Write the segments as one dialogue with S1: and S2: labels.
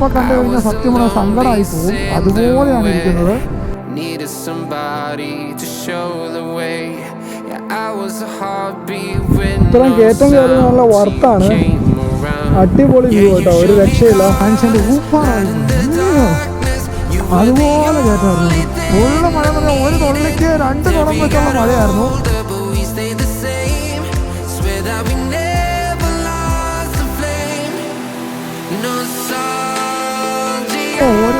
S1: ഇപ്പൊ കണ്ടു കഴിഞ്ഞാൽ സത്യം പറഞ്ഞാൽ സങ്കടമായി പോകും. അതുപോലെയാണ് ഇരിക്കുന്നത്.
S2: Needed somebody to show the way.
S1: ഇത്രയും കയറ്റം കയറി നല്ല വർത്താണ്. അടിപൊളി വ്യൂ കേട്ടോ. ഒരു രക്ഷയില്ല. മനുഷ്യന്റെ ഊപ്പാണ് അതുപോലെ കേട്ടായിരുന്നു ഫുള്ള് മഴ പറഞ്ഞാൽ ഒരു തൊള്ളിക്ക് രണ്ട് തുറം വെച്ചുള്ള മഴയായിരുന്നു.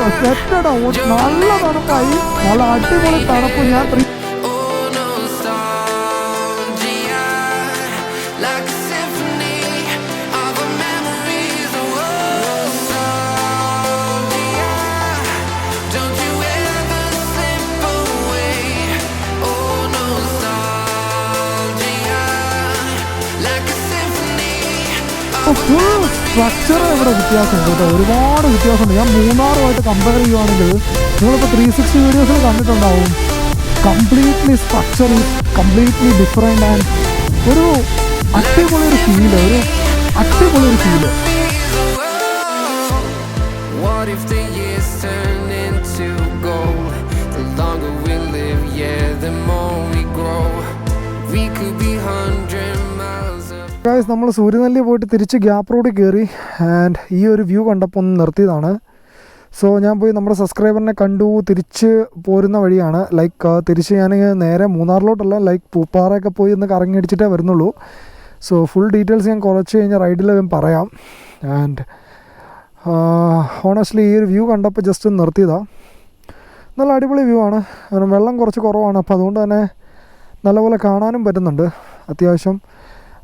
S1: സെറ്റടാ. നല്ല തണുപ്പായി. നല്ല അടിപൊളി തണുപ്പ്. ഞാൻ പ്രി- സ്ട്രക്ചർ ഇവിടെ വ്യത്യാസമുണ്ട് കേട്ടോ. ഒരുപാട് വ്യത്യാസമുണ്ട്. ഞാൻ മൂന്നാറുമായിട്ട് കമ്പയർ ചെയ്യുവാണെങ്കിൽ നിങ്ങളിപ്പോൾ ത്രീ സിക്സ്റ്റി വീഡിയോസിൽ കണ്ടിട്ടുണ്ടാവും. Completely structure completely different and ഒരു അടിപൊളി ഒരു ഫീൽ ഒരു അടിപൊളി ഒരു
S2: ഫീൽ
S1: ഗായ്സ് നമ്മൾ സൂര്യനെല്ലി പോയിട്ട് തിരിച്ച് ഗ്യാപ്പ് റോഡിൽ കയറി ആൻഡ് ഈ ഒരു വ്യൂ കണ്ടപ്പോൾ ഒന്ന് നിർത്തിയതാണ്. സോ ഞാൻ പോയി നമ്മുടെ സബ്സ്ക്രൈബറിനെ കണ്ടു. തിരിച്ച് പോരുന്ന വഴിയാണ്. ലൈക്ക് തിരിച്ച് ഞാൻ നേരെ മൂന്നാറിലോട്ടല്ല ലൈക്ക് പൂപ്പാറയൊക്കെ പോയി ഒന്ന് കറങ്ങി അടിച്ചിട്ടേ വരുന്നുള്ളൂ. സോ ഫുൾ ഡീറ്റെയിൽസ് ഞാൻ കുറച്ച് കഴിഞ്ഞാൽ റൈഡിൽ ഞാൻ പറയാം. ആൻഡ് ഓണസ്റ്റ്ലി ഈ ഒരു വ്യൂ കണ്ടപ്പോൾ ജസ്റ്റ് നിർത്തിയതാണ് നല്ല അടിപൊളി വ്യൂ ആണ്. വെള്ളം കുറച്ച് കുറവാണ്. അപ്പോൾ അതുകൊണ്ട് തന്നെ നല്ലപോലെ കാണാനും പറ്റുന്നുണ്ട്. അത്യാവശ്യം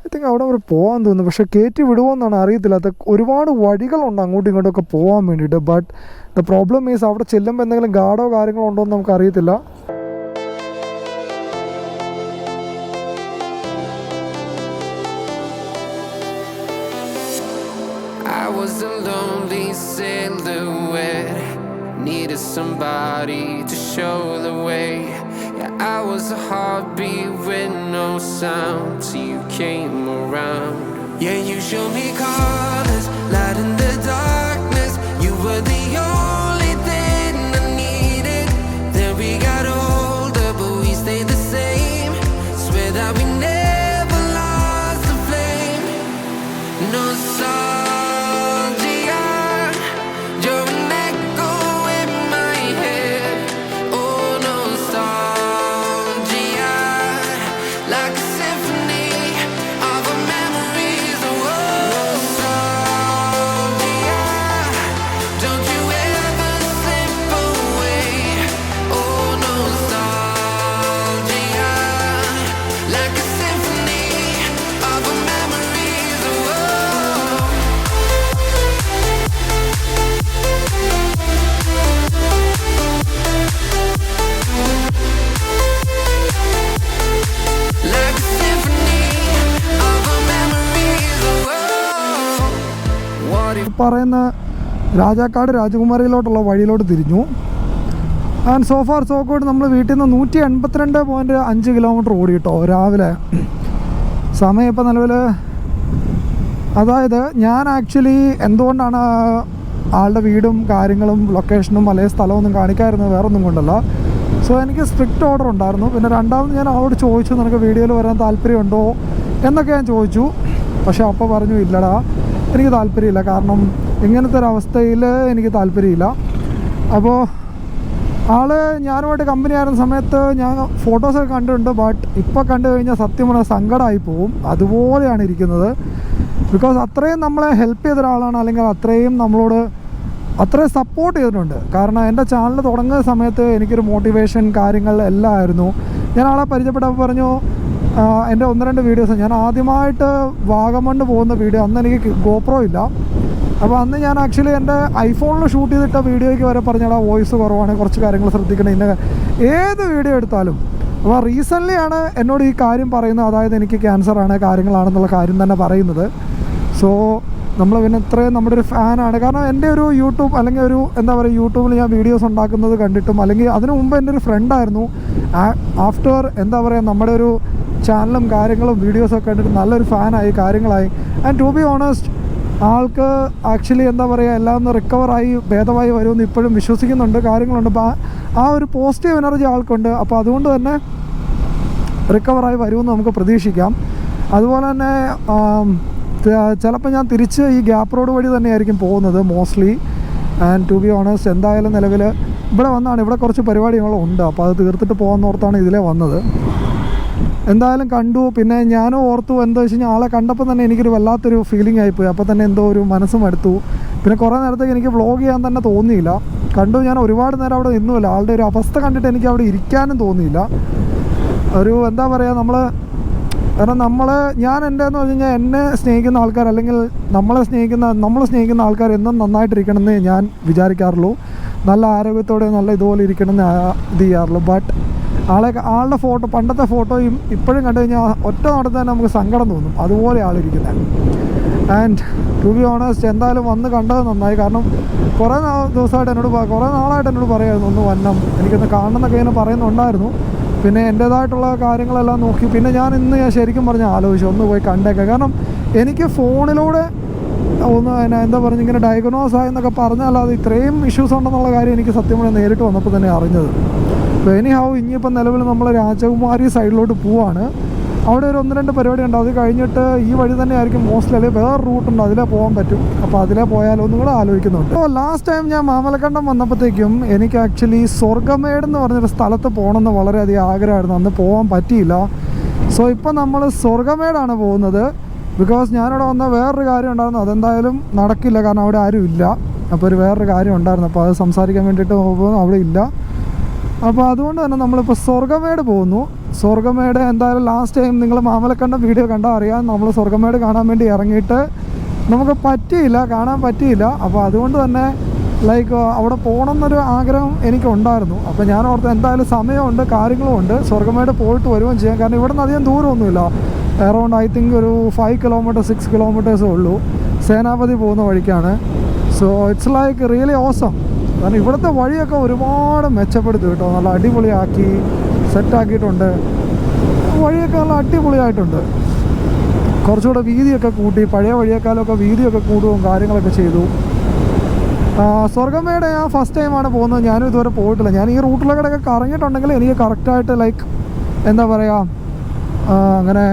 S1: ഐ തിങ്ക് അവിടെ അവർ പോകാൻ തോന്നുന്നു. പക്ഷേ കയറ്റി വിടുമോയെന്നാണ് അറിയത്തില്ല അത് ഒരുപാട് വഴികളുണ്ട് അങ്ങോട്ടും ഇങ്ങോട്ടും ഒക്കെ പോകാൻ വേണ്ടിയിട്ട്. ബട്ട് ദ പ്രോബ്ലം മീൻസ് അവിടെ ചെല്ലുമ്പോൾ എന്തെങ്കിലും ഗാർഡോ കാര്യങ്ങളോ ഉണ്ടോ എന്ന് നമുക്ക് അറിയത്തില്ല.
S2: Somebody to show the way. Yeah, I was a heartbeat with no sound till you came around. Yeah, you showed me colors, light in the darkness. You were the only
S1: പറയുന്ന രാജാക്കാട് രാജകുമാരിയിലോട്ടുള്ള വഴിയിലോട്ട് തിരിഞ്ഞു. And so far so good നമ്മൾ വീട്ടിൽ നിന്ന് നൂറ്റി എൺപത്തിരണ്ട് point അഞ്ച് കിലോമീറ്റർ ഓടി കേട്ടോ രാവിലെ. സമയം ഇപ്പോൾ നിലവിൽ അതായത് ഞാൻ ആക്ച്വലി എന്തുകൊണ്ടാണ് ആളുടെ വീടും കാര്യങ്ങളും ലൊക്കേഷനും അല്ലെങ്കിൽ സ്ഥലമൊന്നും കാണിക്കാതിരുന്നത് വേറൊന്നും കൊണ്ടല്ല. സോ എനിക്ക് സ്ട്രിക്റ്റ് ഓർഡർ ഉണ്ടായിരുന്നു. പിന്നെ രണ്ടാമത് ഞാൻ അവളോട് ചോദിച്ചു നിനക്ക് വീഡിയോയിൽ വരാൻ താല്പര്യമുണ്ടോ? എന്നൊക്കെ ഞാൻ ചോദിച്ചു. പക്ഷേ അപ്പോൾ പറഞ്ഞു ഇല്ലടാ. എനിക്ക് താല്പര്യമില്ല. കാരണം ഇങ്ങനത്തെ ഒരവസ്ഥയിൽ എനിക്ക് താല്പര്യമില്ല. അപ്പോൾ ആൾ ഞാനുമായിട്ട് കമ്പനി ആയിരുന്ന സമയത്ത് ഞാൻ ഫോട്ടോസൊക്കെ കണ്ടിട്ടുണ്ട്. ബട്ട് ഇപ്പോൾ കണ്ടു കഴിഞ്ഞാൽ സത്യം പറഞ്ഞാൽ സങ്കടമായി പോവും. അതുപോലെയാണ് ഇരിക്കുന്നത്. ബിക്കോസ് അത്രയും നമ്മളെ ഹെൽപ്പ് ചെയ്ത ഒരാളാണ്. അല്ലെങ്കിൽ അത്രയും നമ്മളോട് അത്രയും സപ്പോർട്ട് ചെയ്തിട്ടുണ്ട്. കാരണം എന്റെ ചാനൽ തുടങ്ങുന്ന സമയത്ത് എനിക്കൊരു മോട്ടിവേഷൻ കാര്യങ്ങൾ എല്ലാം ആയിരുന്നു. ഞാൻ ആളെ പരിചയപ്പെട്ടപ്പോൾ പറഞ്ഞു എന്റെ ഒന്ന് രണ്ട് വീഡിയോസ് ഞാൻ ആദ്യമായിട്ട് വാഗമണ്ണ് പോകുന്ന വീഡിയോ അന്ന് എനിക്ക് ഗോപ്രോ ഇല്ല. അപ്പോൾ അന്ന് ഞാൻ ആക്ച്വലി എന്റെ ഐഫോണിൽ ഷൂട്ട് ചെയ്തിട്ട വീഡിയോയ്ക്ക് വരെ പറഞ്ഞാൽ വോയിസ് കുറവാണ് കുറച്ച് കാര്യങ്ങൾ ശ്രദ്ധിക്കണം ഇന്ന ഏത് വീഡിയോ എടുത്താലും. അപ്പോൾ റീസെന്റ്ലി ആണ് എന്നോട് ഈ കാര്യം പറയുന്നത്. അതായത് എനിക്ക് ക്യാൻസറാണ് കാര്യങ്ങളാണെന്നുള്ള കാര്യം തന്നെ പറയുന്നത്. സോ നമ്മൾ പിന്നെ ഇത്രയും നമ്മുടെ ഒരു ഫാനാണ് കാരണം എന്റെ ഒരു യൂട്യൂബ് അല്ലെങ്കിൽ ഒരു എന്താ പറയുക യൂട്യൂബിൽ ഞാൻ വീഡിയോസ് ഉണ്ടാക്കുന്നത് കണ്ടിട്ടും അല്ലെങ്കിൽ അതിനു മുമ്പ് എന്റെ ഒരു ഫ്രണ്ടായിരുന്നു ആഫ്റ്റർ എന്താ പറയുക നമ്മുടെ ഒരു ചാനലും കാര്യങ്ങളും വീഡിയോസൊക്കെ കണ്ടിട്ട് നല്ലൊരു ഫാനായി കാര്യങ്ങളായി. ആൻഡ് ടു ബി ഓണസ്റ്റ് ആൾക്ക് ആക്ച്വലി എന്താ പറയുക എല്ലാം ഒന്ന് റിക്കവറായി ഭേദമായി വരുമെന്ന് ഇപ്പോഴും വിശ്വസിക്കുന്നുണ്ട് കാര്യങ്ങളുണ്ട്. അപ്പോൾ ആ- ഒരു പോസിറ്റീവ് എനർജി ആൾക്കുണ്ട്. അപ്പോൾ അതുകൊണ്ട് തന്നെ റിക്കവറായി വരുമെന്ന് നമുക്ക് പ്രതീക്ഷിക്കാം. അതുപോലെ തന്നെ ചിലപ്പോൾ ഞാൻ തിരിച്ച് ഈ ഗ്യാപ്പ് റോഡ് വഴി തന്നെയായിരിക്കും പോകുന്നത് മോസ്റ്റ്ലി ആൻഡ് ടു ബി ഓണേഴ്സ് എന്തായാലും നിലവിൽ ഇവിടെ വന്നാണ് ഇവിടെ കുറച്ച് പരിപാടികളുണ്ട് അപ്പോൾ അത് തീർത്തിട്ട് പോകുന്നോർത്താണ് ഇതിലേ വന്നത്. എന്തായാലും കണ്ടു. പിന്നെ ഞാനും ഓർത്തു എന്താ വെച്ച് കഴിഞ്ഞാൽ ആളെ കണ്ടപ്പോൾ തന്നെ എനിക്കൊരു വല്ലാത്തൊരു ഫീലിംഗ് ആയിപ്പോയി. അപ്പോൾ തന്നെ എന്തോ ഒരു മനസ്സും എടുത്തു. പിന്നെ കുറേ നേരത്തേക്ക് എനിക്ക് വ്ളോഗ് ചെയ്യാൻ തന്നെ തോന്നിയില്ല. കണ്ടു ഞാൻ ഒരുപാട് നേരം അവിടെ നിന്നുമില്ല. ആളുടെ ഒരു അവസ്ഥ കണ്ടിട്ട് എനിക്ക് അവിടെ ഇരിക്കാനും തോന്നിയില്ല. ഒരു എന്താ പറയുക നമ്മൾ കാരണം നമ്മൾ ഞാൻ എന്റെ എന്ന് പറഞ്ഞു കഴിഞ്ഞാൽ എന്നെ സ്നേഹിക്കുന്ന ആൾക്കാർ അല്ലെങ്കിൽ നമ്മളെ സ്നേഹിക്കുന്ന നമ്മളെ സ്നേഹിക്കുന്ന ആൾക്കാർ എന്നും നന്നായിട്ടിരിക്കണമെന്ന് ഞാൻ വിചാരിക്കാറുള്ളൂ. നല്ല ആരോഗ്യത്തോടെ നല്ല ഇതുപോലെ ഇരിക്കണമെന്ന് ഇത് ചെയ്യാറുള്ളൂ. ബട്ട് ആളെ ആളുടെ ഫോട്ടോ പണ്ടത്തെ ഫോട്ടോയും ഇപ്പോഴും കണ്ടു കഴിഞ്ഞാൽ ഒറ്റ നടത്ത് തന്നെ നമുക്ക് സങ്കടം തോന്നും. അതുപോലെ ആളിരിക്കുന്നത് ആൻഡ് ടു ബി ഓണസ്റ്റ് എന്തായാലും വന്ന് കണ്ടത് നന്നായി. കാരണം കുറേ നാ ദിവസമായിട്ട് എന്നോട് കുറേ നാളായിട്ട് എന്നോട് പറയായിരുന്നു ഒന്ന് വന്നം എനിക്കൊന്ന് കാണണമെന്നൊക്കെ ഇങ്ങനെ പറയുന്നുണ്ടായിരുന്നു. പിന്നെ എന്റേതായിട്ടുള്ള കാര്യങ്ങളെല്ലാം നോക്കി. പിന്നെ ഞാൻ ഇന്ന് ഞാൻ ശരിക്കും പറഞ്ഞ് ആലോചിച്ചു ഒന്ന് പോയി കണ്ടേക്കാം. കാരണം എനിക്ക് ഫോണിലൂടെ ഒന്ന് എന്താ പറഞ്ഞു ഇങ്ങനെ ഡയഗ്നോസ് ആയെന്നൊക്കെ പറഞ്ഞല്ലാതെ ഇത്രയും ഇഷ്യൂസ് ഉണ്ടെന്നുള്ള കാര്യം എനിക്ക് സത്യം പറഞ്ഞാൽ നേരിട്ട് വന്നപ്പോൾ തന്നെ അറിഞ്ഞത്. അപ്പോൾ എനി ഹൗ ഇനിയിപ്പോൾ നിലവിൽ നമ്മൾ രാജകുമാരി സൈഡിലോട്ട് പോവാണ്. അവിടെ ഒരു ഒന്ന് രണ്ട് പരിപാടി ഉണ്ട്. അത് കഴിഞ്ഞിട്ട് ഈ വഴി തന്നെ ആയിരിക്കും മോസ്റ്റ്ലി അല്ലെങ്കിൽ വേറെ റൂട്ടുണ്ട് അതിലേ പോകാൻ പറ്റും. അപ്പോൾ അതിലേ പോയാലോ എന്നും കൂടെ ആലോചിക്കുന്നുണ്ട്. അപ്പോൾ ലാസ്റ്റ് ടൈം ഞാൻ മാമലക്കണ്ടം വന്നപ്പോഴത്തേക്കും എനിക്ക് ആക്ച്വലി സ്വർഗമേട് എന്ന് പറഞ്ഞൊരു സ്ഥലത്ത് പോകണമെന്ന് വളരെയധികം ആഗ്രഹമായിരുന്നു. അന്ന് പോകാൻ പറ്റിയില്ല. സോ ഇപ്പം നമ്മൾ സ്വർഗമേടാണ് പോകുന്നത്. ബിക്കോസ് ഞാനിവിടെ വന്ന വേറൊരു കാര്യം ഉണ്ടായിരുന്നു. അതെന്തായാലും നടക്കില്ല. കാരണം അവിടെ ആരും ഇല്ല അപ്പോൾ ഒരു വേറൊരു കാര്യം ഉണ്ടായിരുന്നു. അപ്പോൾ അത് സംസാരിക്കാൻ വേണ്ടിയിട്ട് അവിടെ ഇല്ല. അപ്പോൾ അതുകൊണ്ട് തന്നെ നമ്മളിപ്പോൾ സ്വർഗമേട് പോകുന്നു. സ്വർഗമേട് എന്തായാലും ലാസ്റ്റ് ടൈം നിങ്ങൾ മാമലക്കണ്ട വീഡിയോ കണ്ടാൽ അറിയാം. നമ്മൾ സ്വർഗമേട് കാണാൻ വേണ്ടി ഇറങ്ങിയിട്ട് നമുക്ക് പറ്റിയില്ല കാണാൻ പറ്റിയില്ല. അപ്പോൾ അതുകൊണ്ട് തന്നെ ലൈക്ക് അവിടെ പോകണം എന്നൊരു ആഗ്രഹം എനിക്കുണ്ടായിരുന്നു. അപ്പോൾ ഞാൻ ഓർത്ത് എന്തായാലും സമയമുണ്ട് കാര്യങ്ങളുമുണ്ട് സ്വർഗമേട് പോയിട്ട് വരുകയും ചെയ്യാം. കാരണം ഇവിടെ നിന്ന് അധികം ദൂരമൊന്നുമില്ല. അറൗണ്ട് ഐ തിങ്ക് ഒരു ഫൈവ് കിലോമീറ്റർ സിക്സ് കിലോമീറ്റേഴ്സേ ഉള്ളൂ. സേനാപതി പോകുന്ന വഴിക്കാണ്. So it's like really awesome കാരണം ഇവിടുത്തെ വഴിയൊക്കെ ഒരുപാട് മെച്ചപ്പെടുത്തി കേട്ടോ. നല്ല അടിപൊളിയാക്കി സെറ്റാക്കിയിട്ടുണ്ട്. വഴിയൊക്കെ നല്ല അടിപൊളിയായിട്ടുണ്ട്. കുറച്ചുകൂടെ വീതിയൊക്കെ കൂട്ടി പഴയ വഴിയേക്കാളൊക്കെ വീതിയൊക്കെ കൂടുകയും കാര്യങ്ങളൊക്കെ ചെയ്തു. സ്വർഗമേടെ ഞാൻ ഫസ്റ്റ് ടൈമാണ് പോകുന്നത്. ഞാനും ഇതുവരെ പോയിട്ടില്ല. ഞാൻ ഈ റൂട്ടിലൊക്കെ കറങ്ങിയിട്ടുണ്ടെങ്കിൽ എനിക്ക് കറക്റ്റായിട്ട് ലൈക്ക് എന്താ പറയുക അങ്ങനെ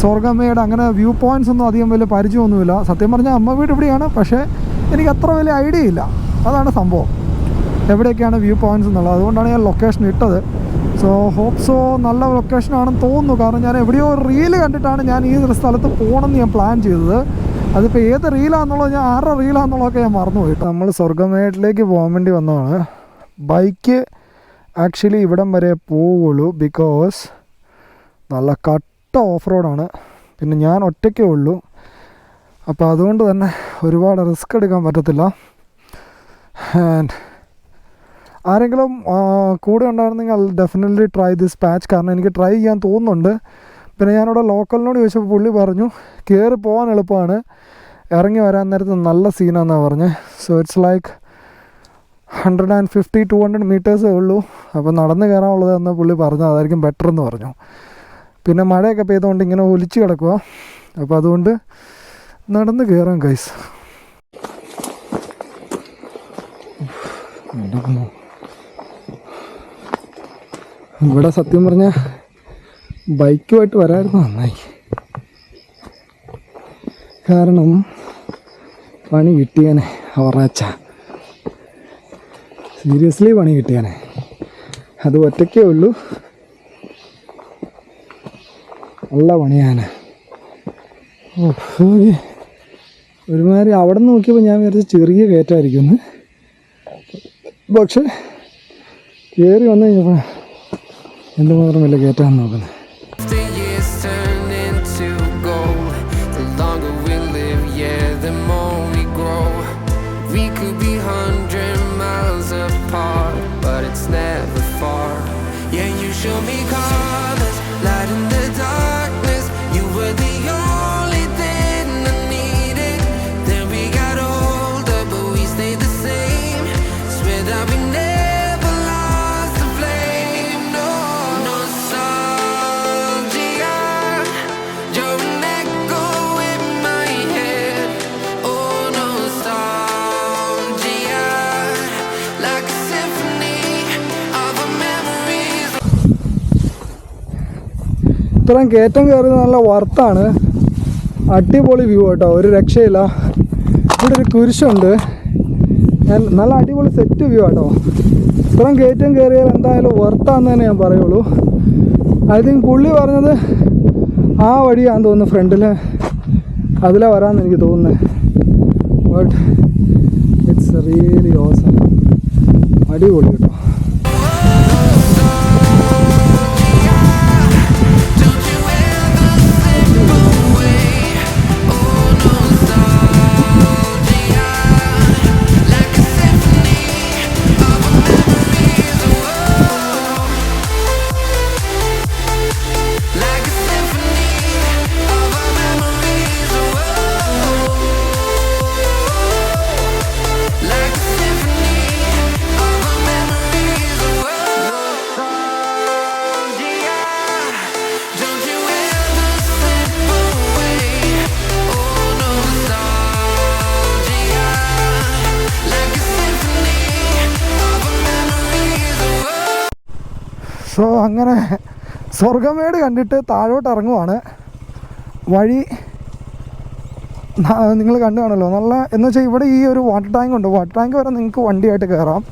S1: സ്വർഗമേട് അങ്ങനെ വ്യൂ പോയിന്റ്സ് ഒന്നും അധികം വലിയ പരിചയമൊന്നുമില്ല. സത്യം പറഞ്ഞാൽ അമ്മ വീട് ഇവിടെയാണ്. പക്ഷേ എനിക്ക് അത്ര വലിയ ഐഡിയ ഇല്ല. അതാണ് സംഭവം. എവിടെയൊക്കെയാണ് വ്യൂ പോയിന്റ്സ് എന്നുള്ളത്. അതുകൊണ്ടാണ് ഞാൻ ലൊക്കേഷൻ ഇട്ടത്. സോ ഹോപ്പ് സോ നല്ല ലൊക്കേഷനാണെന്ന് തോന്നുന്നു. കാരണം ഞാൻ എവിടെയോ ഒരു റീൽ കണ്ടിട്ടാണ് ഞാൻ ഈ ഒരു സ്ഥലത്ത് പോകണമെന്ന് ഞാൻ പ്ലാൻ ചെയ്തത്. അതിപ്പോൾ ഏത് റീലാണെന്നുള്ളത് ഞാൻ ആരുടെ റീലാണെന്നുള്ളതൊക്കെ ഞാൻ മറന്നുപോയി. നമ്മൾ സ്വർഗമേട്ടിലേക്ക് പോകാൻ വേണ്ടി വന്നതാണ്. ബൈക്ക് ആക്ച്വലി ഇവിടം വരെ പോവുള്ളൂ ബിക്കോസ് നല്ല കട്ട ഓഫ് റോഡാണ് പിന്നെ ഞാൻ ഒറ്റയ്ക്കേ ഉള്ളൂ. അപ്പോൾ അതുകൊണ്ട് തന്നെ ഒരുപാട് റിസ്ക് എടുക്കാൻ പറ്റത്തില്ല. ആൻഡ് ആരെങ്കിലും കൂടെ ഉണ്ടായിരുന്നെങ്കിൽ ഡെഫിനറ്റ്ലി ട്രൈ ദിസ് പാച്ച് കാരണം എനിക്ക് ട്രൈ ചെയ്യാൻ തോന്നുന്നുണ്ട്. പിന്നെ ഞാനിവിടെ ലോക്കലിനോട് ചോദിച്ചപ്പോൾ പുള്ളി പറഞ്ഞു കയറി പോകാൻ എളുപ്പമാണ്. ഇറങ്ങി വരാൻ നേരത്ത് നല്ല സീനാണെന്നാണ് പറഞ്ഞത് so it's like hundred and fifty two hundred മീറ്റേഴ്സേ ഉള്ളൂ. അപ്പോൾ നടന്ന് കയറാനുള്ളത് എന്ന് പുള്ളി പറഞ്ഞു. അതായിരിക്കും ബെറ്റർ എന്ന് പറഞ്ഞു. പിന്നെ മഴയൊക്കെ പെയ്തുകൊണ്ട് ഇങ്ങനെ ഒലിച്ച് കിടക്കുക അപ്പോൾ അതുകൊണ്ട് നടന്ന് കയറാം കൈസ് ഇവിടെ സത്യം പറഞ്ഞ ബൈക്കുമായിട്ട് വരായിരുന്നു നന്നായി. കാരണം പണി കിട്ടിയാനെ അവറാച്ച. സീരിയസ്ലി പണി കിട്ടിയാനെ. അത് ഒറ്റയ്ക്കേ ഉള്ളൂ. ഉള്ള ഓക്കെ ഒരുമാതിരി അവിടെ നിന്ന് നോക്കിയപ്പോൾ ഞാൻ വിചാരിച്ച ചെറിയ കയറ്റമായിരിക്കും പക്ഷെ കയറി വന്നു കഴിഞ്ഞപ്പോൾ എന്തുമാത്രം വലിയ കയറ്റാന്ന് നോക്കുന്നത്. ഇത്രയും കയറ്റം കയറുന്നത് നല്ല വർത്താണ്. അടിപൊളി വ്യൂ കേട്ടോ ഒരു രക്ഷയില്ല. ഇവിടെ ഒരു കുരിശുണ്ട്. നല്ല അടിപൊളി സെറ്റ് വ്യൂ കേട്ടോ ഇത്രയും കയറ്റം കയറിയാൽ എന്തായാലും വർത്താന്ന് തന്നെ ഞാൻ പറയുള്ളൂ. ഐ തിങ്ക് പുള്ളി പറഞ്ഞത് ആ വഴിയാന്ന് തോന്നുന്നു ഫ്രണ്ടിൽ അതിലെ വരാമെന്ന് എനിക്ക് തോന്നുന്നത് ബട്ട് ഇറ്റ്സ് റിയലി ഓസം അടിപൊളി കേട്ടോ. സ്വർഗമേട് കണ്ടിട്ട് താഴോട്ട് ഇറങ്ങുവാണ്. വഴി നിങ്ങൾ കണ്ടു കാണല്ലോ നല്ല എന്ന് വെച്ചാൽ ഇവിടെ ഈ ഒരു വാട്ടർ ടാങ്ക് ഉണ്ട്. വാട്ടർ ടാങ്ക് വരെ നിങ്ങൾക്ക് വണ്ടിയായിട്ട് കയറാം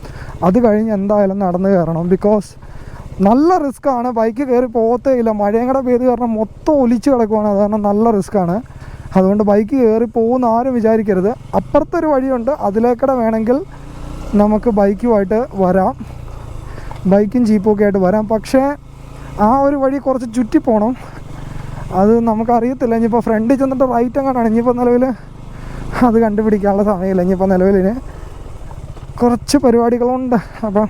S1: അത് കഴിഞ്ഞ് എന്തായാലും നടന്ന് കയറണം. ബിക്കോസ് നല്ല റിസ്ക് ആണ്. ബൈക്ക് കയറി പോകത്തേ ഇല്ല. മഴയും കൂടെ പെയ്ത് കാരണം മൊത്തം ഒലിച്ച് കിടക്കുവാണ്. അത് കാരണം നല്ല റിസ്ക് ആണ്. അതുകൊണ്ട് ബൈക്ക് കയറി പോകുന്ന ആരും വിചാരിക്കരുത്. അപ്പുറത്തൊരു വഴിയുണ്ട്. അതിലേക്കൂടെ വേണമെങ്കിൽ നമുക്ക് ബൈക്കുമായിട്ട് വരാം. ബൈക്കും ജീപ്പും ഒക്കെ ആയിട്ട് വരാം. പക്ഷേ ആ ഒരു വഴി കുറച്ച് ചുറ്റി പോകണം അത് നമുക്കറിയത്തില്ല. ഇനിയിപ്പോൾ ഫ്രണ്ടിൽ ചെന്നിട്ട് റൈറ്റ് അങ്ങോട്ടാണ്. ഇനിയിപ്പോൾ നിലവിൽ അത് കണ്ടുപിടിക്കാനുള്ള സമയമില്ല. ഇനിയിപ്പോൾ നിലവിലിന് കുറച്ച് പരിപാടികളുണ്ട്. അപ്പം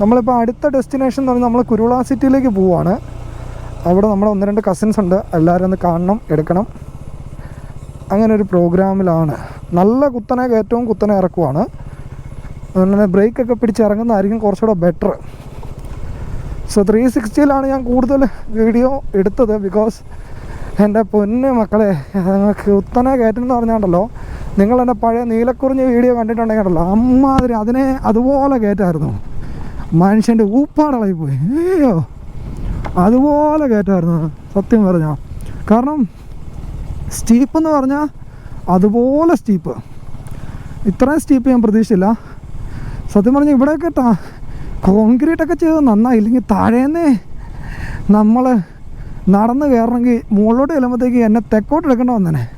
S1: നമ്മളിപ്പോൾ അടുത്ത ഡെസ്റ്റിനേഷൻ എന്ന് പറഞ്ഞാൽ നമ്മൾ കുരുള സിറ്റിയിലേക്ക് പോവുകയാണ് അവിടെ നമ്മുടെ ഒന്ന് രണ്ട് കസിൻസ് ഉണ്ട്. എല്ലാവരും ഒന്ന് കാണണം എടുക്കണം. അങ്ങനെ ഒരു പ്രോഗ്രാമിലാണ് നല്ല കുത്തനെ കയറ്റവും കുത്തനെ ഇറക്കുവാണ് അതുകൊണ്ട് തന്നെ ബ്രേക്കൊക്കെ പിടിച്ച് ഇറങ്ങുന്നതായിരിക്കും കുറച്ചുകൂടെ ബെറ്റർ സോ ത്രീ സിക്സ്റ്റിയിലാണ് ഞാൻ കൂടുതൽ വീഡിയോ എടുത്തത് ബിക്കോസ് എന്റെ പൊന്ന് മക്കളെ നിങ്ങൾക്ക് ഉത്തനെ കയറ്റെന്ന് പറഞ്ഞാണ്ടല്ലോ. നിങ്ങൾ എന്റെ പഴയ നീലക്കുറിഞ്ഞ വീഡിയോ കണ്ടിട്ടുണ്ടെങ്കിൽ ഉണ്ടല്ലോ അമ്മാതിരി അതിനെ അതുപോലെ കയറ്റായിരുന്നു. മനുഷ്യന്റെ ഊപ്പാടളായി പോയി. അയ്യോ അതുപോലെ കയറ്റായിരുന്നു. സത്യം പറഞ്ഞാൽ കാരണം സ്റ്റീപ്പ് എന്ന് പറഞ്ഞാൽ അതുപോലെ സ്റ്റീപ്പ് ഇത്രയും സ്റ്റീപ്പ് ഞാൻ പ്രതീക്ഷിച്ചില്ല. സത്യം പറഞ്ഞാൽ ഇവിടെ ടാ കോൺക്രീറ്റ് ഒക്കെ ചെയ്ത് നന്നായി ഇല്ലെങ്കിൽ താഴേന്നേ നമ്മൾ നടന്ന് കയറണമെങ്കിൽ മുകളിലോട്ട് ചെല്ലുമ്പോഴത്തേക്ക് എന്നെ തെക്കോട്ട് എടുക്കേണ്ട വന്നേനെ.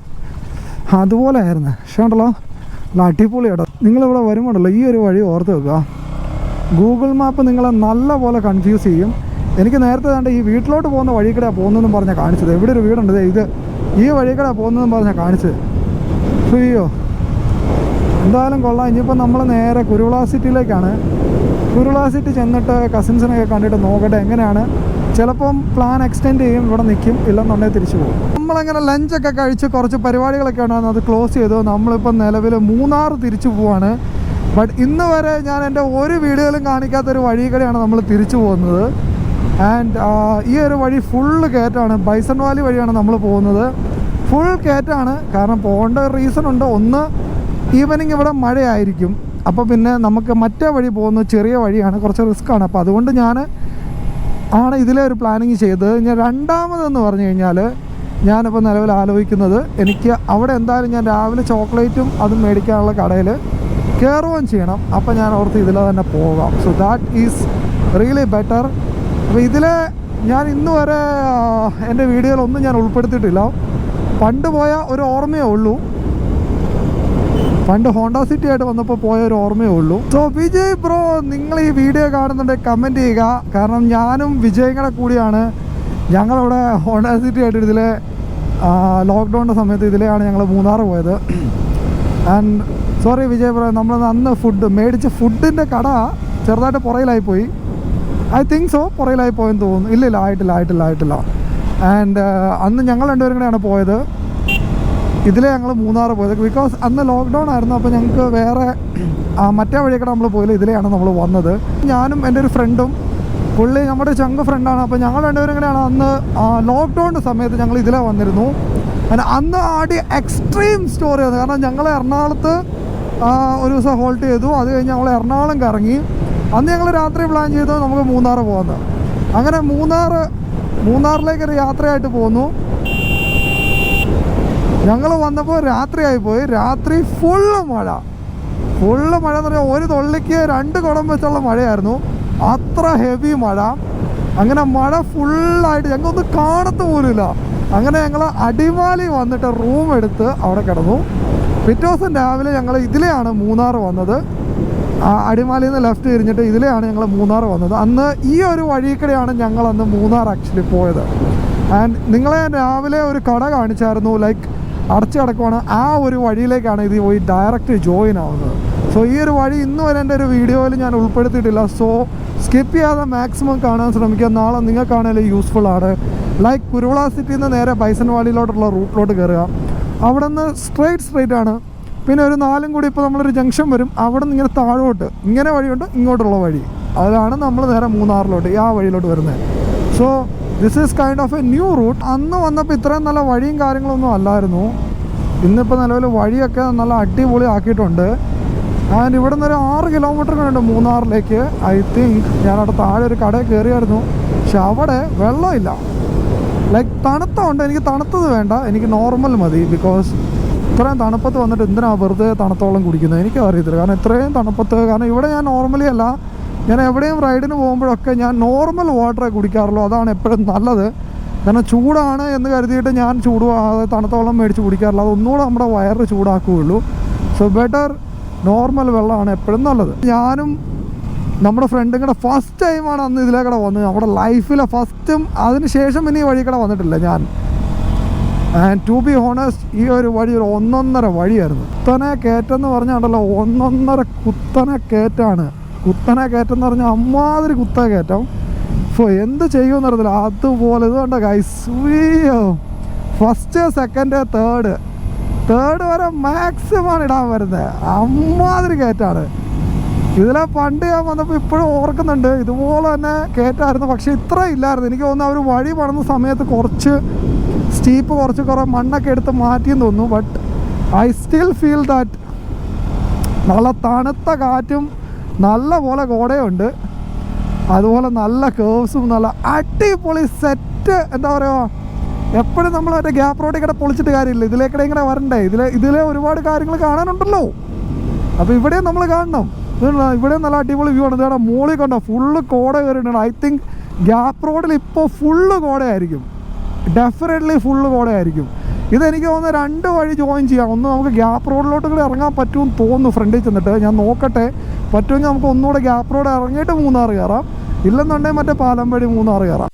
S1: അതുപോലെ ആയിരുന്നു. പക്ഷേ ഉണ്ടല്ലോ അടിപൊളി ഇടം. നിങ്ങളിവിടെ വരുമ്പോണ്ടല്ലോ ഈ ഒരു വഴി ഓർത്ത് വെക്കുക. ഗൂഗിൾ മാപ്പ് നിങ്ങളെ നല്ല പോലെ കൺഫ്യൂസ് ചെയ്യും. എനിക്ക് നേരത്തെ കണ്ട ഈ വീട്ടിലോട്ട് പോകുന്ന വഴി കൂടെ പോകുന്നതെന്നും പറഞ്ഞാൽ കാണിച്ചത്. എവിടെ ഒരു വീടുണ്ട്? ഇത്. ഈ വഴി കൂടെ പോകുന്നതെന്നും പറഞ്ഞാൽ കാണിച്ചത്. അയ്യോ. എന്തായാലും കൊള്ളാം. ഇനിയിപ്പോൾ നമ്മൾ നേരെ കുരുവിള സിറ്റിയിലേക്കാണ്. കുരുള സിറ്റി ചെന്നിട്ട് കസിൻസിനൊക്കെ കണ്ടിട്ട് നോക്കട്ടെ എങ്ങനെയാണ്. ചിലപ്പം പ്ലാൻ എക്സ്റ്റെൻഡ് ചെയ്യും ഇവിടെ നിൽക്കും ഇല്ലെന്നുണ്ടെങ്കിൽ തിരിച്ചു പോകും. നമ്മളങ്ങനെ ലഞ്ചൊക്കെ കഴിച്ച് കുറച്ച് പരിപാടികളൊക്കെ ഉണ്ടായിരുന്നു അത് ക്ലോസ് ചെയ്തു. നമ്മളിപ്പോൾ നിലവിൽ മൂന്നാർ തിരിച്ചു പോവാണ്. ബട്ട് ഇന്ന് വരെ ഞാൻ എന്റെ ഒരു വീഡിയോയിലും കാണിക്കാത്തൊരു വഴി കൂടെയാണ് നമ്മൾ തിരിച്ചു പോകുന്നത്. ആൻഡ് ഈ ഒരു വഴി ഫുള്ള് കയറ്റാണ് ബൈസൺ വാലി വഴിയാണ് നമ്മൾ പോകുന്നത്. ഫുൾ കയറ്റാണ് കാരണം പോകേണ്ട റീസൺ ഉണ്ട്. ഒന്ന് ഈവനിങ് ഇവിടെ മഴയായിരിക്കും. അപ്പോൾ പിന്നെ നമുക്ക് മറ്റേ വഴി പോകുന്ന ചെറിയ വഴിയാണ് കുറച്ച് റിസ്ക് ആണ്. അപ്പോൾ അതുകൊണ്ട് ഞാൻ ആണ് ഇതിലെ ഒരു പ്ലാനിങ് ചെയ്തത്. ഞാൻ രണ്ടാമതെന്ന് പറഞ്ഞു കഴിഞ്ഞാൽ ഞാനിപ്പോൾ നിലവിൽ ആലോചിക്കുന്നത് എനിക്ക് അവിടെ എന്തായാലും ഞാൻ രാവിലെ ചോക്ലേറ്റും അതും മേടിക്കാനുള്ള കടയിൽ കയറുകയും ചെയ്യണം. അപ്പോൾ ഞാൻ ഓർത്ത് ഇതിൽ തന്നെ പോകാം. So that is really better അപ്പോൾ ഇതിൽ ഞാൻ ഇന്ന് വരെ എന്റെ വീഡിയോയിലൊന്നും ഞാൻ ഉൾപ്പെടുത്തിയിട്ടില്ല. പണ്ട് പോയ ഒരു ഓർമ്മയേ ഉള്ളൂ. പണ്ട് ഹോണ്ട സിറ്റി ആയിട്ട് വന്നപ്പോൾ പോയ ഒരു ഓർമ്മയേ ഉള്ളൂ. സോ വിജയ് ബ്രോ നിങ്ങൾ ഈ വീഡിയോ കാണുന്നുണ്ടെങ്കിൽ കമന്റ് ചെയ്യുക. കാരണം ഞാനും വിജയങ്ങളെ കൂടിയാണ്. ഞങ്ങളിവിടെ ഹോണ്ട സിറ്റി ആയിട്ട് ഇതിലെ ലോക്ക്ഡൗണിന്റെ സമയത്ത് ഇതിലെയാണ് ഞങ്ങൾ മൂന്നാർ പോയത്. ആൻഡ് സോറി വിജയ് ബ്രോ നമ്മൾ അന്ന് ഫുഡ് മേടിച്ച ഫുഡിന്റെ കട ചെറുതായിട്ട് പുറയിലായിപ്പോയി ഐ തിങ്ക് സോ പുറയിലായി പോയെന്ന് തോന്നുന്നു. ഇല്ല ഇല്ല ആയിട്ടില്ല ആയിട്ടില്ല. ആയിട്ടില്ല ആൻഡ് അന്ന് ഞങ്ങൾ രണ്ടുപേരും കൂടെയാണ് പോയത്. ഇതിലെ ഞങ്ങൾ മൂന്നാർ പോയത്. ബിക്കോസ് അന്ന് ലോക്ക്ഡൗൺ ആയിരുന്നു അപ്പോൾ ഞങ്ങൾക്ക് വേറെ മറ്റേ വഴിയൊക്കെ നമ്മൾ പോയില്ല. ഇതിലെയാണ് നമ്മൾ വന്നത്. ഞാനും എന്റെ ഒരു ഫ്രണ്ടും പുള്ളി നമ്മുടെ ചങ്ക് ഫ്രണ്ടാണ് അപ്പോൾ ഞങ്ങൾ രണ്ടുപേരും അന്ന് ലോക്ക്ഡൗണിന്റെ സമയത്ത് ഞങ്ങൾ ഇതിലെ വന്നിരുന്നു. അങ്ങനെ അന്ന് ആടി എക്സ്ട്രീം സ്റ്റോറി ആയിരുന്നു കാരണം ഞങ്ങൾ എറണാകുളത്ത് ഒരു ദിവസം ഹോൾട്ട് ചെയ്തു. അത് കഴിഞ്ഞ് ഞങ്ങൾ എറണാകുളം കറങ്ങി. അന്ന് ഞങ്ങൾ രാത്രി പ്ലാൻ ചെയ്തു നമുക്ക് മൂന്നാർ പോകുന്നത് അങ്ങനെ മൂന്നാർ മൂന്നാറിലേക്ക് ഒരു യാത്രയായിട്ട് പോന്നു. ഞങ്ങൾ വന്നപ്പോൾ രാത്രിയായി പോയി. രാത്രി ഫുള്ള് മഴ. ഫുള്ള് മഴ എന്ന് പറഞ്ഞാൽ ഒരു തൊള്ളിക്ക് രണ്ട് കുടം വെച്ചുള്ള മഴയായിരുന്നു. അത്ര ഹെവി മഴ. അങ്ങനെ മഴ ഫുള്ളായിട്ട് ഞങ്ങൾക്കൊന്നും കാണത്ത് പോലുമില്ല. അങ്ങനെ ഞങ്ങൾ അടിമാലി വന്നിട്ട് റൂം എടുത്ത് അവിടെ കിടന്നു. പിറ്റേ ദിവസം രാവിലെ ഞങ്ങൾ ഇതിലെയാണ് മൂന്നാർ വന്നത്. അടിമാലിയിൽ നിന്ന് ലെഫ്റ്റ് തിരിഞ്ഞിട്ട് ഇതിലെയാണ് ഞങ്ങൾ മൂന്നാർ വന്നത്. അന്ന് ഈ ഒരു വഴിക്കടെയാണ് ഞങ്ങൾ അന്ന് മൂന്നാർ ആക്ച്വലി പോയത്. ആൻഡ് നിങ്ങളെ രാവിലെ ഒരു കട കാണിച്ചായിരുന്നു. ലൈക്ക് അടച്ചു കിടക്കുവാണ്. ആ ഒരു വഴിയിലേക്കാണ് ഇത് പോയി ഡയറക്റ്റ് ജോയിൻ ആവുന്നത്. സോ ഈ ഒരു വഴി ഇന്ന് വരെ എന്റെ ഒരു വീഡിയോയിൽ ഞാൻ ഉൾപ്പെടുത്തിയിട്ടില്ല. സോ സ്കിപ്പ് ചെയ്യാതെ മാക്സിമം കാണാൻ ശ്രമിക്കുക. നാളെ നിങ്ങൾക്കാണെങ്കിലും യൂസ്ഫുൾ ആണ്. ലൈക്ക് കുരുവള സിറ്റിയിൽ നിന്ന് നേരെ ബൈസൻവാളിയിലോട്ടുള്ള റൂട്ടിലോട്ട് കയറുക. അവിടെ നിന്ന് സ്ട്രേറ്റ് സ്ട്രേറ്റ് ആണ്. പിന്നെ ഒരു നാലും കൂടി ഇപ്പോൾ നമ്മളൊരു ജംഗ്ഷൻ വരും. അവിടെ നിന്ന് ഇങ്ങനെ താഴോട്ട് ഇങ്ങനെ വഴിയുണ്ട് ഇങ്ങോട്ടുള്ള വഴി. അതാണ് നമ്മൾ നേരെ മൂന്നാറിലോട്ട് ആ വഴിയിലോട്ട് വരുന്നത്. So this is kind of a new route അന്ന് വന്നപ്പോൾ ഇത്രയും നല്ല വഴിയും കാര്യങ്ങളൊന്നും അല്ലായിരുന്നു. ഇന്നിപ്പോൾ നിലവിൽ വഴിയൊക്കെ നല്ല അടിപൊളി ആക്കിയിട്ടുണ്ട് ആൻഡ് ഇവിടെ നിന്നൊരു ആറ് കിലോമീറ്റർ ഉണ്ട് മൂന്നാറിലേക്ക്. ഐ തിങ്ക് ഞാനവിടെ താഴെ ഒരു കടയിൽ കയറിയായിരുന്നു. പക്ഷെ അവിടെ വെള്ളമില്ല. ലൈക്ക് തണുത്തമുണ്ട് എനിക്ക് തണുത്തത് വേണ്ട. എനിക്ക് നോർമൽ മതി. ബിക്കോസ് ഇത്രയും തണുപ്പത്ത് വന്നിട്ട് എന്തിനാണ് വെറുതെ തണുത്തോളം കുടിക്കുന്നത്? എനിക്ക് അറിയത്തില്ല കാരണം ഇത്രയും തണുപ്പത്ത് കാരണം ഇവിടെ ഞാൻ നോർമലി അല്ല. ഞാൻ എവിടെയും റൈഡിന് പോകുമ്പോഴൊക്കെ ഞാൻ നോർമൽ വാട്ടറേ കുടിക്കാറുള്ളൂ. അതാണ് എപ്പോഴും നല്ലത്. കാരണം ചൂടാണ് എന്ന് കരുതിയിട്ട് ഞാൻ ചൂട് തണുത്ത വെള്ളം മേടിച്ച് കുടിക്കാറില്ല. അതൊന്നുകൂടെ നമ്മുടെ വയറ് ചൂടാക്കുകയുള്ളൂ. സോ ബെറ്റർ നോർമൽ വെള്ളമാണ് എപ്പോഴും നല്ലത്. ഞാനും നമ്മുടെ ഫ്രണ്ടും കൂടെ ഫസ്റ്റ് ടൈമാണ് അന്ന് ഇതിലേക്കൂടെ വന്നത്. നമ്മുടെ ലൈഫിലെ ഫസ്റ്റും അതിന് ശേഷം ഇനി വഴി കൂടെ വന്നിട്ടില്ല ഞാൻ. ആൻഡ് ടു ബി ഹോണസ്റ്റ് ഈ ഒരു വഴി ഒരു ഒന്നൊന്നര വഴിയായിരുന്നു. കുത്തനെ കയറ്റെന്ന് പറഞ്ഞാണ്ടല്ലോ ഒന്നൊന്നര കുത്തനെ കയറ്റാണ്. കുത്തനെ കയറ്റം എന്ന് പറഞ്ഞാൽ അമ്മാതിരി കുത്ത കയറ്റം. സോ എന്ത് ചെയ്യുമെന്ന് അറിയത്തില്ല. അതുപോലെ ഇത് കണ്ട guys first second third third വരെ മാക്സിമം ഇടാൻ വരുന്നത് അമ്മാതിരി കയറ്റാണ്. ഇതിലെ പണ്ട് ഞാൻ വന്നപ്പോൾ ഇപ്പോഴും ഓർക്കുന്നുണ്ട്. ഇതുപോലെ തന്നെ കയറ്റായിരുന്നു. പക്ഷേ ഇത്ര ഇല്ലായിരുന്നു. എനിക്ക് തോന്നുന്നു അവർ വഴി പണുന്ന സമയത്ത് കുറച്ച് സ്റ്റീപ്പ് കുറച്ച് കുറേ മണ്ണൊക്കെ എടുത്ത് മാറ്റിയെന്ന് തോന്നുന്നു. But I still feel that നല്ല തണുത്ത കാറ്റും നല്ല പോലെ കോടയുണ്ട്. അതുപോലെ നല്ല കേവ്സും നല്ല അടിപൊളി സെറ്റ് എന്താ പറയുക എപ്പോഴും നമ്മൾ മറ്റേ ഗ്യാപ്പ് റോഡിൽ കൂടെ പൊളിച്ചിട്ട് കാര്യമില്ല. ഇതിലേക്കിടെ ഇങ്ങനെ വരണ്ടേ? ഇതിലെ ഇതിലെ ഒരുപാട് കാര്യങ്ങൾ കാണാനുണ്ടല്ലോ. അപ്പോൾ ഇവിടെയും നമ്മൾ കാണണം. ഇവിടെ നല്ല അടിപൊളി വ്യൂ ആണ്. ഇതാണ് മോളിൽ കണ്ടോ? ഫുള്ള് കോട കയറിയിട്ടുണ്ട്. ഐ തിങ്ക് ഗ്യാപ്പ് റോഡിൽ ഇപ്പോൾ ഫുള്ള് കോടയായിരിക്കും. ഡെഫിനറ്റ്ലി ഫുള്ള് കോടയായിരിക്കും. ഇതെനിക്ക് തോന്നുന്നു രണ്ട് വഴി ജോയിൻ ചെയ്യാം. ഒന്ന് നമുക്ക് ഗ്യാപ്പ് റോഡിലോട്ട് കൂടി ഇറങ്ങാൻ പറ്റുമെന്ന് തോന്നുന്നു ഫ്രണ്ടിൽ ചെന്നിട്ട്. ഞാൻ നോക്കട്ടെ. പറ്റുമെങ്കിൽ നമുക്ക് ഒന്നുകൂടെ ഗ്യാപ്പ് റോഡ് ഇറങ്ങിയിട്ട് മൂന്നാർ കയറാം. ഇല്ലെന്നുണ്ടെങ്കിൽ മറ്റേ പാലം വഴി മൂന്നാർ കയറാം.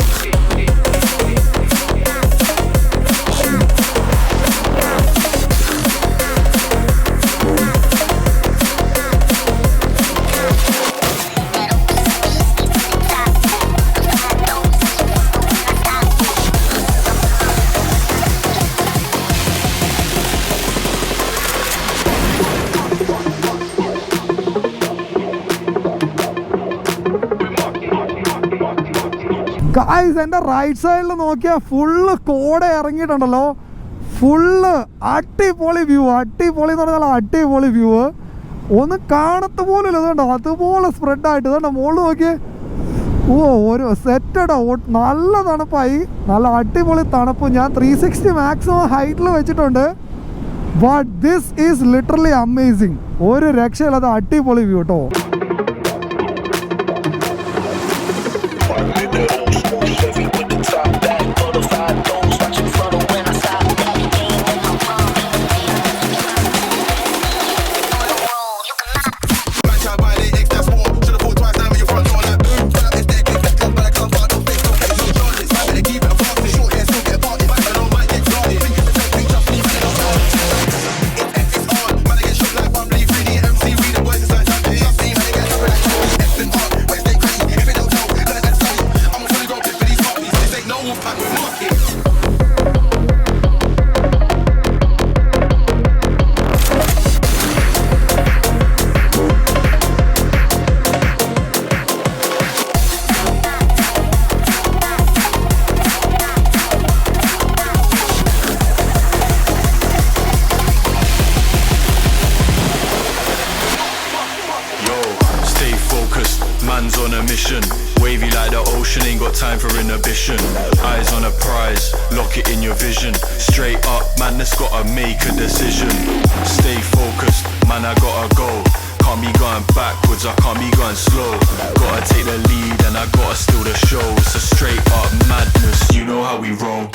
S1: sí. ഗായ്സ് എന്റെ റൈറ്റ് സൈഡിൽ നോക്കിയാൽ ഫുള്ള് കോട ഇറങ്ങിയിട്ടുണ്ടല്ലോ. ഫുള്ള് അടിപൊളി വ്യൂ അടിപൊളി എന്ന് പറഞ്ഞാൽ അടിപൊളി വ്യൂ ഒന്ന് കാണത്ത് പോലും ഇല്ല ഇതുണ്ടോ അതുപോലെ സ്പ്രെഡ് ആയിട്ട് ഇതുണ്ടോ മുകളിൽ നോക്കിയേ. ഓ ഒരു സെറ്റഡോ നല്ല തണുപ്പായി. നല്ല അടിപൊളി തണുപ്പ്. ഞാൻ ത്രീ സിക്സ്റ്റി മാക്സിമം ഹൈറ്റിൽ വെച്ചിട്ടുണ്ട്. But this is literally amazing ഒരു രക്ഷയില്ലാത്ത അടിപൊളി വ്യൂ കേട്ടോ
S3: mission. Wavy like the ocean, ain't got time for inhibition. Eyes on a prize, lock it in your vision. Straight up, man, that's gotta make a decision. Stay focused, man, I gotta go. Can't be going backwards, I can't be going slow. Gotta take the lead and I gotta steal the show. It's a straight up madness, you know how we roll.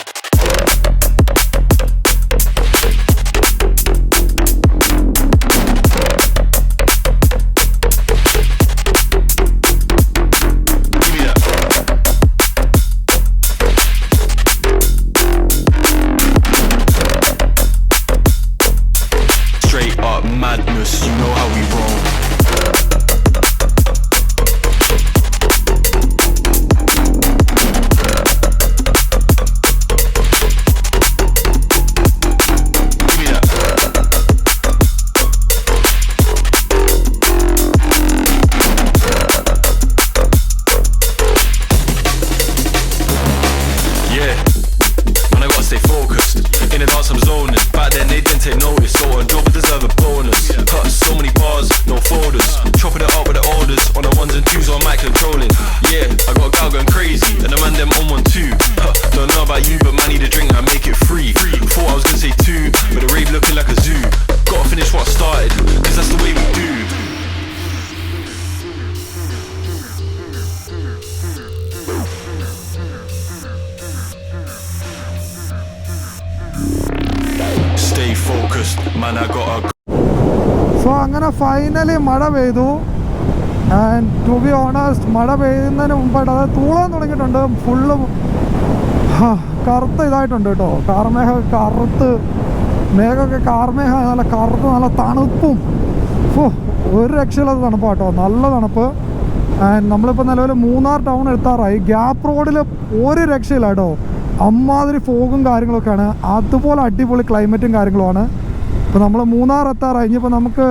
S1: So അങ്ങനെ finally മഴ പെയ്തു. And to be honest മഴ പെയ്യുന്നതിന് മുമ്പായിട്ട് അതായത് തൂളാൻ തുടങ്ങിയിട്ടുണ്ട്. Full കറുത്ത ഇതായിട്ടുണ്ട് കേട്ടോ. കാർമേഘ കറുത്ത് മേഘമൊക്കെ കാർമേഘ നല്ല കറുത്ത് നല്ല തണുപ്പും. ഫോ ഒരു രക്ഷയില്ലാത്ത തണുപ്പാണ് കേട്ടോ. നല്ല തണുപ്പ്. ആൻഡ് നമ്മളിപ്പോൾ നിലവിൽ മൂന്നാർ ടൗൺ എത്താറായി ഗ്യാപ്പ് റോഡിൽ ഒരു രക്ഷയില്ല കേട്ടോ. അമ്മാതിരി ഫോഗും കാര്യങ്ങളൊക്കെയാണ്. അതുപോലെ അടിപൊളി ക്ലൈമറ്റും കാര്യങ്ങളുമാണ്. ഇപ്പോൾ നമ്മൾ മൂന്നാർ എത്താറായി. ഇനിയിപ്പോൾ നമുക്ക്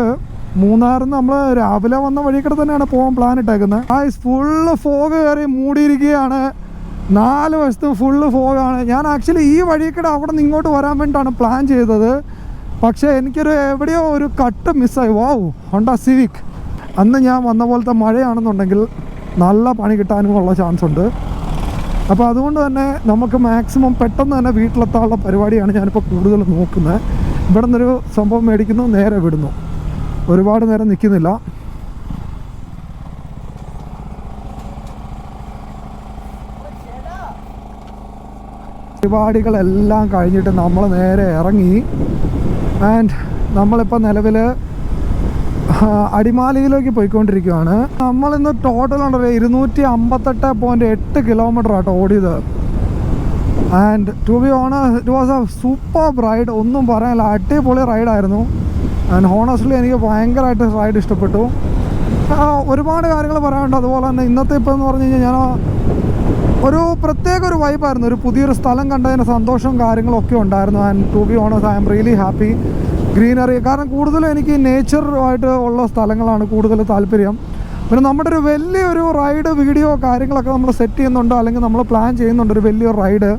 S1: മൂന്നാറിൽ നിന്ന് നമ്മൾ രാവിലെ വന്ന വഴിക്കൂടെ തന്നെയാണ് പോകാൻ പ്ലാൻ ഇട്ടേക്കുന്നത് ആ ഫുള്ള് ഫോഗ് കയറി മൂടിയിരിക്കുകയാണ്. നാല് വശത്തും ഫുള്ള് ഫോഗാണ് ഞാൻ ആക്ച്വലി ഈ വഴിക്കൂടെ അവിടെ നിന്ന് ഇങ്ങോട്ട് വരാൻ വേണ്ടിയിട്ടാണ് പ്ലാൻ ചെയ്തത്. പക്ഷേ എനിക്കൊരു എവിടെയോ ഒരു കട്ട് മിസ്സായി വാവ് ഹോണ്ട സിവിക് അന്ന് ഞാൻ വന്ന പോലത്തെ മഴയാണെന്നുണ്ടെങ്കിൽ നല്ല പണി കിട്ടാനും ഉള്ള ചാൻസ് ഉണ്ട്. അപ്പോൾ അതുകൊണ്ട് തന്നെ നമുക്ക് മാക്സിമം പെട്ടെന്ന് തന്നെ വീട്ടിലെത്താനുള്ള പരിപാടിയാണ് ഞാനിപ്പോൾ കൂടുതൽ നോക്കുന്നത് ഇവിടെ നിന്നൊരു സംഭവം മേടിക്കുന്നു നേരെ വിടുന്നു. ഒരുപാട് നേരം നിൽക്കുന്നില്ല. പരിപാടികളെല്ലാം കഴിഞ്ഞിട്ട് നമ്മൾ നേരെ ഇറങ്ങി. ആൻഡ് നമ്മളിപ്പോൾ നിലവിൽ അടിമാലിയിലേക്ക് പോയിക്കൊണ്ടിരിക്കുകയാണ്. നമ്മളിന്ന് ടോട്ടൽ ഉണ്ടല്ലോ ഇരുന്നൂറ്റി അമ്പത്തെട്ട് പോയിന്റ് എട്ട് കിലോമീറ്റർ ആട്ടോ ഓടിയത്. And to be owner it was a super ride ഒന്നും പറയാനില്ല. അടിപൊളി റൈഡായിരുന്നു ആൻഡ് ഹോണസ്റ്റ്ലി എനിക്ക് ഭയങ്കരമായിട്ട് റൈഡ് ഇഷ്ടപ്പെട്ടു. ഒരുപാട് കാര്യങ്ങൾ പറയാനുണ്ട്. അതുപോലെ തന്നെ ഇന്നത്തെ ഇപ്പം എന്ന് പറഞ്ഞു കഴിഞ്ഞാൽ ഞാൻ ഒരു പ്രത്യേക ഒരു വൈബായിരുന്നു ഒരു പുതിയൊരു സ്ഥലം കണ്ടതിന് സന്തോഷവും കാര്യങ്ങളും ഒക്കെ ഉണ്ടായിരുന്നു. ആൻഡ് ടു ബി ഓണേഴ്സ് I'm really happy greenery കാരണം കൂടുതലും എനിക്ക് നേച്ചറുമായിട്ട് ഉള്ള സ്ഥലങ്ങളാണ് കൂടുതൽ താല്പര്യം. പിന്നെ നമ്മുടെ ഒരു വലിയൊരു റൈഡ് വീഡിയോ കാര്യങ്ങളൊക്കെ നമ്മൾ സെറ്റ് ചെയ്യുന്നുണ്ട്? അല്ലെങ്കിൽ നമ്മൾ പ്ലാൻ ചെയ്യുന്നുണ്ട്? ഒരു വലിയൊരു റൈഡ്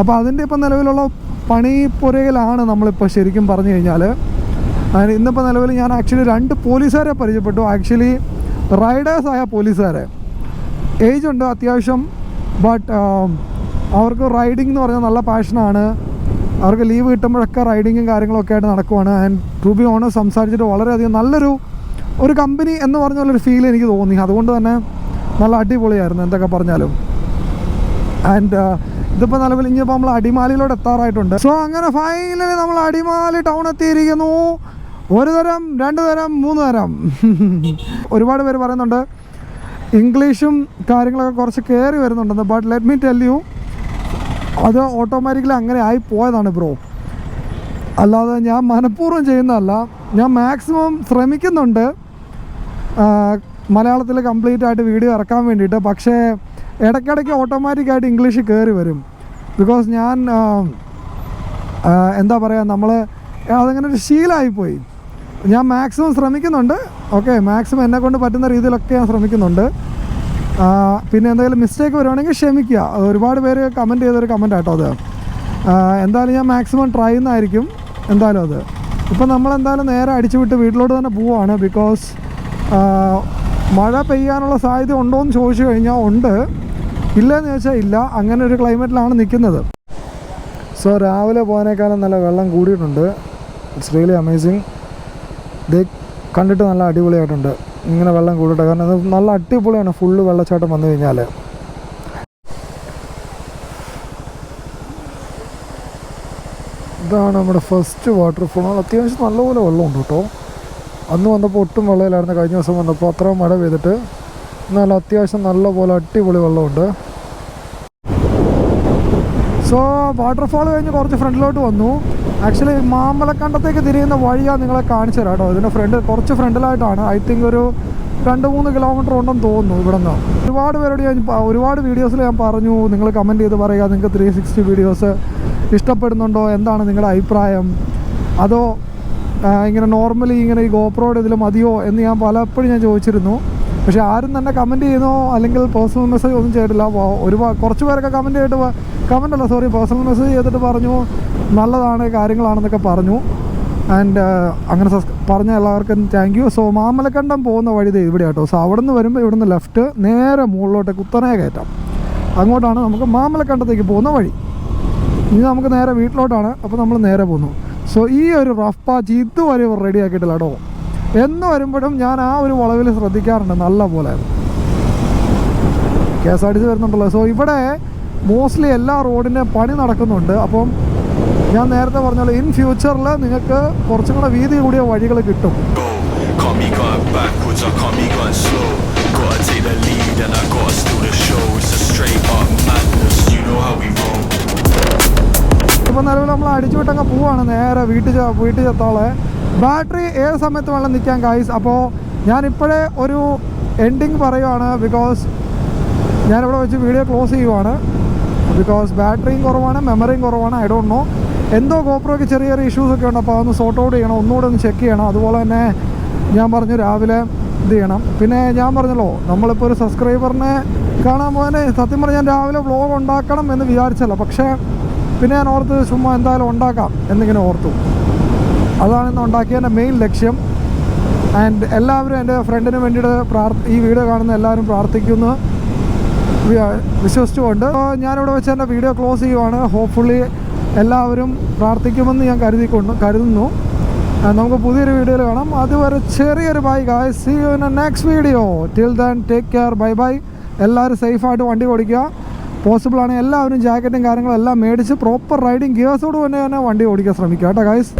S1: അപ്പോൾ അതിന്റെ ഇപ്പം നിലവിലുള്ള പണി പണിപ്പുരയിലാണ് നമ്മളിപ്പോൾ ശരിക്കും പറഞ്ഞു കഴിഞ്ഞാൽ ഇന്നിപ്പോൾ നിലവിൽ ഞാൻ ആക്ച്വലി രണ്ട് പോലീസുകാരെ പരിചയപ്പെട്ടു. ആക്ച്വലി റൈഡേഴ്സായ പോലീസുകാരെ. ഏജ് ഉണ്ട് അത്യാവശ്യം ബട്ട് അവർക്ക് റൈഡിംഗ് എന്ന് പറഞ്ഞാൽ നല്ല പാഷനാണ് അവർക്ക് ലീവ് കിട്ടുമ്പോഴൊക്കെ റൈഡിങ്ങും കാര്യങ്ങളൊക്കെ ആയിട്ട് നടക്കുവാണ്. ആൻഡ് ടു ബി ഓണർ സംസാരിച്ചിട്ട് വളരെയധികം നല്ലൊരു ഒരു കമ്പനി എന്ന് പറഞ്ഞുള്ളൊരു ഫീൽ എനിക്ക് തോന്നി. അതുകൊണ്ട് തന്നെ നല്ല അടിപൊളിയായിരുന്നു എന്തൊക്കെ പറഞ്ഞാലും. ആൻഡ് ഇതിപ്പോൾ നിലവിൽ ഇനിയിപ്പോൾ നമ്മൾ അടിമാലിയിലോട്ട് എത്താറായിട്ടുണ്ട്. സോ അങ്ങനെ ഫൈനലി നമ്മൾ അടിമാലി ടൗൺ എത്തിയിരിക്കുന്നു. ഒരു തരം രണ്ട് തരം മൂന്ന് തരം. ഒരുപാട് പേര് പറയുന്നുണ്ട്. ഇംഗ്ലീഷും കാര്യങ്ങളൊക്കെ കുറച്ച് കയറി വരുന്നുണ്ടെന്ന്. But let me tell you അത് ഓട്ടോമാറ്റിക്കലി അങ്ങനെ ആയി പോയതാണ് ബ്രോ അല്ലാതെ ഞാൻ മനഃപൂർവം ചെയ്യുന്നതല്ല. ഞാൻ മാക്സിമം ശ്രമിക്കുന്നുണ്ട്. മലയാളത്തിൽ കംപ്ലീറ്റ് ആയിട്ട് വീഡിയോ ഇറക്കാൻ വേണ്ടിയിട്ട്. പക്ഷേ ഇടയ്ക്കിടയ്ക്ക് ഓട്ടോമാറ്റിക്കായിട്ട് ഇംഗ്ലീഷ് കയറി വരും. ബിക്കോസ് ഞാൻ എന്താ പറയുക നമ്മൾ അതങ്ങനെ ഒരു ശീലമായിപ്പോയി ഞാൻ മാക്സിമം ശ്രമിക്കുന്നുണ്ട്. ഓക്കെ മാക്സിമം എന്നെ കൊണ്ട് പറ്റുന്ന രീതിയിലൊക്കെ ഞാൻ ശ്രമിക്കുന്നുണ്ട്. പിന്നെ എന്തെങ്കിലും മിസ്റ്റേക്ക് വരുവാണെങ്കിൽ ക്ഷമിക്കുക. ഒരുപാട് പേര് കമന്റ് ചെയ്തൊരു കമന്റ് ആട്ടോ അത്. എന്തായാലും ഞാൻ മാക്സിമം ട്രൈ ചെയ്യുന്നതായിരിക്കും. എന്തായാലും അത്. ഇപ്പം നമ്മളെന്തായാലും നേരെ അടിച്ചു വിട്ട് വീട്ടിലോട്ട് തന്നെ പോവാണ്. ബിക്കോസ് മഴ പെയ്യാനുള്ള സാധ്യത ഉണ്ടോ എന്ന് ചോദിച്ചു കഴിഞ്ഞാൽ ഉണ്ട്. ഇല്ലയെന്ന് ചോദിച്ചാൽ ഇല്ല. അങ്ങനെ ഒരു ക്ലൈമറ്റിലാണ് നിൽക്കുന്നത്. സോ രാവിലെ പോകാനേക്കാളും നല്ല വെള്ളം കൂടിയിട്ടുണ്ട്. ഇറ്റ്സ് റിയലി അമേസിങ് ഇത് കണ്ടിട്ട് നല്ല അടിപൊളിയായിട്ടുണ്ട്. ഇങ്ങനെ വെള്ളം കൂടിയിട്ട് കാരണം ഇത് നല്ല അടിപൊളിയാണ് ഫുള്ള് വെള്ളച്ചാട്ടം വന്നു കഴിഞ്ഞാൽ ഇതാണ് നമ്മുടെ ഫസ്റ്റ് വാട്ടർഫോൾ അത്യാവശ്യം നല്ലപോലെ വെള്ളമുണ്ട് കേട്ടോ. അന്ന് വന്നപ്പോൾ ഒട്ടും വെള്ളമില്ലായിരുന്നു. കഴിഞ്ഞ ദിവസം വന്നപ്പോൾ അത്രയും മഴ പെയ്തിട്ട് എന്നാൽ അത്യാവശ്യം നല്ലപോലെ അടിപൊളി വെള്ളമുണ്ട്. സോ വാട്ടർഫാൾ കഴിഞ്ഞ് കുറച്ച് ഫ്രണ്ടിലോട്ട് വന്നു. ആക്ച്വലി മാമ്പലക്കണ്ടത്തേക്ക് തിരിയുന്ന വഴിയാണ് നിങ്ങളെ കാണിച്ചു തരാം കേട്ടോ. ഇതിന്റെ ഫ്രണ്ട് കുറച്ച് ഫ്രണ്ടിലായിട്ടാണ്. ഐ തിങ്ക് ഒരു രണ്ട് മൂന്ന് കിലോമീറ്റർ ഉണ്ടെന്ന് തോന്നുന്നു ഇവിടെ നിന്ന് ഒരുപാട് പേരോട് ഞാൻ ഒരുപാട് വീഡിയോസിൽ ഞാൻ പറഞ്ഞു. നിങ്ങൾ കമന്റ് ചെയ്ത് പറയുക നിങ്ങൾക്ക് ത്രീ സിക്സ്റ്റി വീഡിയോസ് ഇഷ്ടപ്പെടുന്നുണ്ടോ? എന്താണ് നിങ്ങളുടെ അഭിപ്രായം? അതോ ഇങ്ങനെ നോർമലി ഇങ്ങനെ ഈ ഗോപ്രോയുടെ ഇതിൽ മതിയോ എന്ന് ഞാൻ പലപ്പോഴും ഞാൻ ചോദിച്ചിരുന്നു. പക്ഷേ ആരും തന്നെ കമന്റ് ചെയ്യുന്നോ അല്ലെങ്കിൽ പേഴ്സണൽ മെസ്സേജ് ഒന്നും ചെയ്തിട്ടില്ല. ഒരു കുറച്ച് പേരൊക്കെ കമന്റ് ചെയ്തിട്ട് കമന്റ് അല്ല സോറി പേഴ്സണൽ മെസ്സേജ് ചെയ്തിട്ട് പറഞ്ഞു നല്ലതാണ് കാര്യങ്ങളാണെന്നൊക്കെ പറഞ്ഞു. ആൻഡ് അങ്ങനെ പറഞ്ഞ എല്ലാവർക്കും താങ്ക് യു സോ മാമലക്കണ്ടം പോകുന്ന വഴി ഇവിടെ കേട്ടോ. സോ അവിടെ നിന്ന് വരുമ്പോൾ ഇവിടെ നിന്ന് ലെഫ്റ്റ് നേരെ മുകളിലോട്ട് കുത്തനെ കയറ്റാം. അങ്ങോട്ടാണ് നമുക്ക് മാമലക്കണ്ടത്തേക്ക് പോകുന്ന വഴി. ഇനി നമുക്ക് നേരെ വീട്ടിലോട്ടാണ്. അപ്പോൾ നമ്മൾ നേരെ പോകുന്നു. സോ ഈ ഒരു റഫ് പാച്ച് ഇതുവരെ റെഡി ആക്കിയിട്ടില്ല കേട്ടോ. എന്ന് വരുമ്പോഴും ഞാൻ ആ ഒരു വളവിൽ ശ്രദ്ധിക്കാറുണ്ട് നല്ല പോലെ. K S R T C വരുന്നുണ്ടല്ലോ. സോ ഇവിടെ മോസ്റ്റ്ലി എല്ലാ റോഡിന്റെ പണി നടക്കുന്നുണ്ട്. അപ്പം ഞാൻ നേരത്തെ പറഞ്ഞ ഇൻ ഫ്യൂച്ചറിൽ നിങ്ങൾക്ക് കുറച്ചും കൂടെ വീതി കൂടിയ വഴികൾ കിട്ടും. ഇപ്പം നിലവിൽ നമ്മൾ അടിച്ചു വിട്ടങ്ങ് പോവാണ്. നേരെ വീട്ടിൽ വീട്ടിൽ ചെത്താളെ ബാറ്ററി ഏത് സമയത്ത് വേണം നിൽക്കാൻ കായ്സ് അപ്പോൾ ഞാനിപ്പോഴേ ഒരു എൻഡിങ് പറയുവാണ്. ബിക്കോസ് ഞാനിവിടെ വെച്ച് വീഡിയോ ക്ലോസ് ചെയ്യുവാണ്. ബിക്കോസ് ബാറ്ററിയും കുറവാണ് മെമ്മറിയും കുറവാണ് ഐ ഡോണ്ട് നോ എന്തോ ഗോപ്രോയ്ക്ക് ചെറിയ ചെറിയ ഇഷ്യൂസ് ഒക്കെ ഉണ്ട്. അപ്പോൾ അതൊന്ന് സോർട്ട് ഔട്ട് ചെയ്യണം. ഒന്നുകൂടെ ഒന്ന് ചെക്ക് ചെയ്യണം. അതുപോലെ തന്നെ ഞാൻ പറഞ്ഞു രാവിലെ ഇത് ചെയ്യണം. പിന്നെ ഞാൻ പറഞ്ഞല്ലോ നമ്മളിപ്പോൾ ഒരു സബ്സ്ക്രൈബറിനെ കാണാൻ പോകാൻ സത്യം പറഞ്ഞാൽ രാവിലെ വ്ളോഗ് ഉണ്ടാക്കണം എന്ന് വിചാരിച്ചല്ല. പക്ഷേ പിന്നെ ഞാൻ ഓർത്ത് ചുമ്മാ എന്തായാലും ഉണ്ടാക്കാം എന്നിങ്ങനെ ഓർത്തു. അതാണ് ഇന്ന് ഉണ്ടാക്കിയതിന്റെ മെയിൻ ലക്ഷ്യം. ആൻഡ് എല്ലാവരും എന്റെ ഫ്രണ്ടിന് വേണ്ടിയിട്ട് പ്രാർത്ഥ ഈ വീഡിയോ കാണുന്ന എല്ലാവരും പ്രാർത്ഥിക്കുന്നു. വിശ്വസിച്ചുകൊണ്ട്. ഞാനിവിടെ വെച്ച് എന്റെ വീഡിയോ ക്ലോസ് ചെയ്യുവാണ്. ഹോപ്പ്ഫുള്ളി എല്ലാവരും പ്രാർത്ഥിക്കുമെന്ന് ഞാൻ കരുതിക്കൊണ്ട് കരുതുന്നു. നമുക്ക് പുതിയൊരു വീഡിയോയിൽ കാണാം. അതുവരെ ചെറിയൊരു bye guys see you in next video till then take care bye bye എല്ലാവരും സേഫായിട്ട് വണ്ടി ഓടിക്കുക. പോസിബിൾ ആണ്. എല്ലാവരും ജാക്കറ്റും കാര്യങ്ങളും എല്ലാം മേടിച്ച് പ്രോപ്പർ റൈഡിങ് ഗിയേഴ്സോട് തന്നെ തന്നെ വണ്ടി ഓടിക്കാൻ ശ്രമിക്കുക. കേട്ടോ ഗായ്സ്